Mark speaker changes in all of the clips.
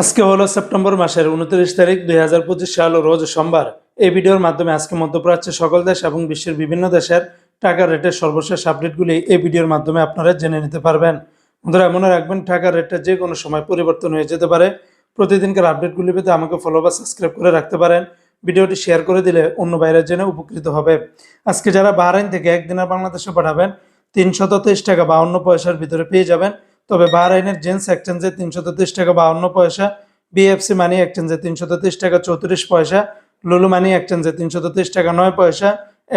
Speaker 1: আজকে হলো সেপ্টেম্বর মাসের উনত্রিশ তারিখ দুই হাজার পঁচিশ সাল রোজ সোমবার। এই ভিডিওর মাধ্যমে আজকে মধ্যপ্রাচ্যের সকল দেশ এবং বিশ্বের বিভিন্ন দেশের টাকার রেটের সর্বশেষ আপডেটগুলি এই ভিডিওর মাধ্যমে আপনারা জেনে নিতে পারবেন। বন্ধুরা, মনে রাখবেন, টাকার রেটটা যে কোনো সময় পরিবর্তন হয়ে যেতে পারে। প্রতিদিনকার আপডেটগুলি পেতে আমাকে ফলো বা সাবস্ক্রাইব করে রাখতে পারেন। ভিডিওটি শেয়ার করে দিলে অন্য বাইরের জন্য উপকৃত হবে। আজকে যারা বাহরাইন থেকে একদিনের বাংলাদেশে পাঠাবেন, তিনশত তেইশ টাকা বাউন্ন পয়সার ভিতরে পেয়ে যাবেন। তবে বাহরাইনের জেন্স এক্সচেঞ্জে তিনশো তেইশ টাকা বাউন্ন পয়সা, বিএফসি মানি এক্সচেঞ্জে তিনশো তেইশ টাকা চৌত্রিশ পয়সা, লুলু মানি এক্সচেঞ্জে তিনশো তেইশ টাকা নয় পয়সা,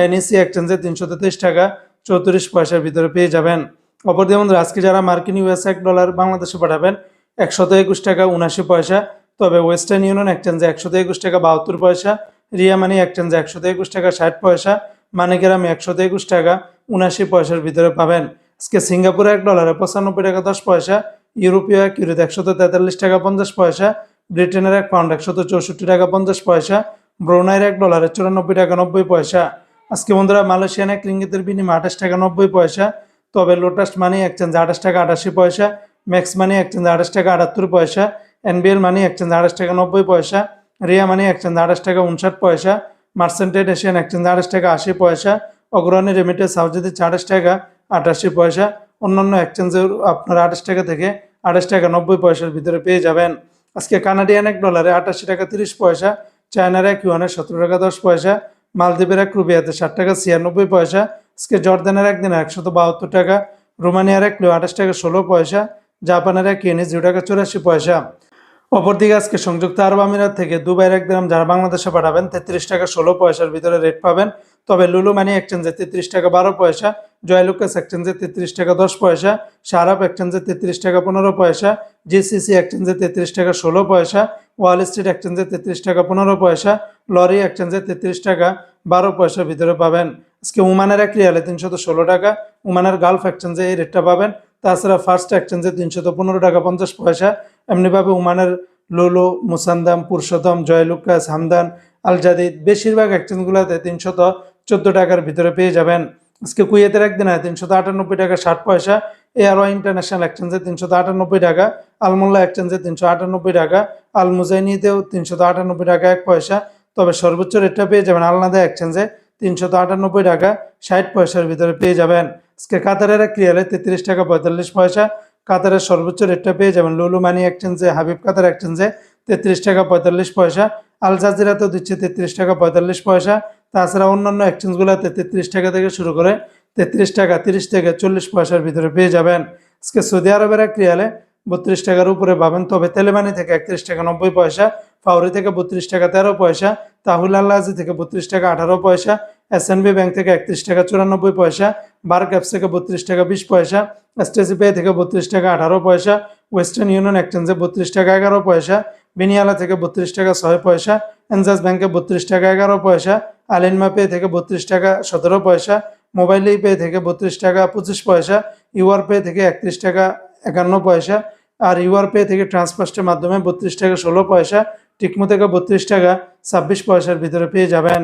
Speaker 1: এনইসি এক্সচেঞ্জে তিনশত তেইশ টাকা চৌত্রিশ পয়সার ভিতরে পেয়ে যাবেন। অপরদিকে বন্ধুরা, আজকে যারা মার্কিন ইউএস এক ডলার বাংলাদেশে পাঠাবেন একশত একুশ টাকা উনাশি পয়সা, তবে ওয়েস্টার্ন ইউনিয়ন এক্সচেঞ্জে একশত একুশ টাকা বাহাত্তর পয়সা, রিয়া মানি এক্সচেঞ্জে একশত একুশ টাকা ষাট পয়সা, মানিকেরামে একশত একুশ টাকা উনাশি পয়সার ভিতরে পাবেন। আজকে সিঙ্গাপুরে এক ডলারে পঁচানব্বই টাকা দশ পয়সা, ইউরোপীয় এক ইউরোতে একশত তেতাল্লিশ টাকা পঞ্চাশ পয়সা, ব্রিটেনের এক পাউন্ড একশত চৌষট্টি টাকা পঞ্চাশ পয়সা, ব্রুনাইয়ের এক ডলারে চুরানব্বই টাকা নব্বই পয়সা। আজকে বন্ধুরা মালয়েশিয়ান এক রিঙ্গিতের বিনিময় আঠাশ টাকা নব্বই পয়সা, তবে লোটাস মানি এক্সচেঞ্জ আঠাশ টাকা আটাশি পয়সা, ম্যাক্স মানি এক্সচেঞ্জ আঠাশ টাকা আটাত্তর পয়সা, এনবিএল মানি এক্সচেঞ্জ আঠাশ টাকা নব্বই পয়সা, রিয়া মানি এক্সচেঞ্জ আঠাশ টাকা উনষাট পয়সা মার্সেন্টেড এশিয়ান এক্সচেঞ্জ আঠাশ টাকা আশি পয়সা অগ্রণী রেমিটেন্স হাউস যদি আঠাশ টাকা আটাশি পয়সা। অন্যান্য এক্সচেঞ্জের আপনারা আঠাশ টাকা থেকে আঠাশ টাকা নব্বই পয়সার ভিতরে পেয়ে যাবেন। আজকে কানাডিয়ান এক ডলারে আটাশি টাকা তিরিশ পয়সা চায়নার এক ইউয়ানে সতেরো টাকা দশ পয়সা মালদ্বীপের এক রুবিয়াতে ষাট টাকা ছিয়ানব্বই পয়সা, আজকে জর্দানের একদিনে একশত বাহাত্তর টাকা রোমানিয়ার এক কিলো আঠাশ টাকা ষোলো পয়সা জাপানের এক ইয়েনে জিরো টাকা চুরাশি পয়সা। অপরদিকে আজকে সংযুক্ত আরব আমিরাত থেকে দুবাইয়ের এক দিরাম যারা বাংলাদেশে পাঠাবেন, তেত্রিশ টাকা ষোলো পয়সার ভিতরে রেট পাবেন। তবে লুলু মানি এক্সচেঞ্জে তেত্রিশ টাকা বারো পয়সা জয়লুকাস এক্সচেঞ্জে তেত্রিশ টাকা দশ পয়সা সারাপ এক্সচেঞ্জে তেত্রিশ টাকা পনেরো পয়সা, জিসিসি এক্সচেঞ্জে তেত্রিশ টাকা ষোলো পয়সা, ওয়াল স্ট্রিট এক্সচেঞ্জে তেত্রিশ টাকা পনেরো পয়সা, লরি এক্সচেঞ্জে তেত্রিশ টাকা বারো পয়সার ভিতরে পাবেন। আজকে উমানের এক রিয়ালে তিনশত ষোলো টাকা, উমানের গালফ এক্সচেঞ্জে এই রেটটা পাবেন। তাছাড়া ফার্স্ট এক্সচেঞ্জে তিনশত পনেরো টাকা পঞ্চাশ পয়সা, এমনিভাবে উমানের লোলো, মুসান্দাম, পুরুষোত্তম জয়লুকাস হামদান আল জাদিদ বেশিরভাগ এক্সচেঞ্জগুলোতে তিনশত চোদ্দ টাকার ভিতরে পেয়ে যাবেন। আজকে কুয়েতের একদিন হয় তিনশো আটানব্বই টাকা ষাট পয়সা। এআরও ইন্টারন্যাশনাল এক্সচেঞ্জে তিনশত আটানব্বই টাকা, আলমোল্লা এক্সচেঞ্জে তিনশো আটানব্বই টাকা আল মুজাইনিতেও তিনশত আটানব্বই টাকা এক পয়সা। তবে সর্বোচ্চ রেটটা পেয়ে যাবেন আলনাদা এক্সচেঞ্জে তিনশত আটানব্বই টাকা ষাট পয়সার ভিতরে পেয়ে যাবেন। আজকে কাতারের এক রিয়ালে তেত্রিশ টাকা পঁয়তাল্লিশ পয়সা। কাতারের সর্বোচ্চ রেটটা পেয়ে যাবেন লুলু মানি এক্সচেঞ্জে, হাবিব কাতার এক্সচেঞ্জে তেত্রিশ টাকা পঁয়তাল্লিশ পয়সা। আল জাজিরাতেও দিচ্ছে তেত্রিশ টাকা পঁয়তাল্লিশ পয়সা। তাছাড়া অন্যান্য এক্সচেঞ্জগুলোতে তেত্রিশ টাকা থেকে শুরু করে তেত্রিশ টাকা, তিরিশ থেকে চল্লিশ পয়সার ভিতরে পেয়ে যাবেন। আজকে সৌদি আরবের এক রিয়ালে বত্রিশ টাকার উপরে পাবেন। তবে তেলেমানি থেকে একত্রিশ টাকা নব্বই পয়সা, ফাউরি থেকে বত্রিশ টাকা তেরো পয়সা, তাহুল আল্লাহাজি থেকে বত্রিশ টাকা আঠারো পয়সা এসএনবি ব্যাংক থেকে একত্রিশ টাকা চুরানব্বই পয়সা বার ক্যাপস থেকে বত্রিশ টাকা বিশ পয়সা এসটিসি পে থেকে বত্রিশ টাকা আঠারো পয়সা, ওয়েস্টার্ন ইউনিয়ন এক্সচেঞ্জে বত্রিশ টাকা এগারো পয়সা বিনিয়ালা থেকে বত্রিশ টাকা ছয় পয়সা, এনজাস ব্যাংকে বত্রিশ টাকা এগারো পয়সা, আলিনমা পে থেকে বত্রিশ টাকা সতেরো পয়সা মোবাইল পে থেকে বত্রিশ টাকা পঁচিশ পয়সা, ইউআর পে থেকে একত্রিশ টাকা একান্ন পয়সা আর ইউআর পে থেকে ট্রান্সফার্স্টের মাধ্যমে বত্রিশ টাকা ষোলো পয়সা, টিকমো থেকে বত্রিশ টাকা ছাব্বিশ পয়সার ভিতরে পেয়ে যাবেন।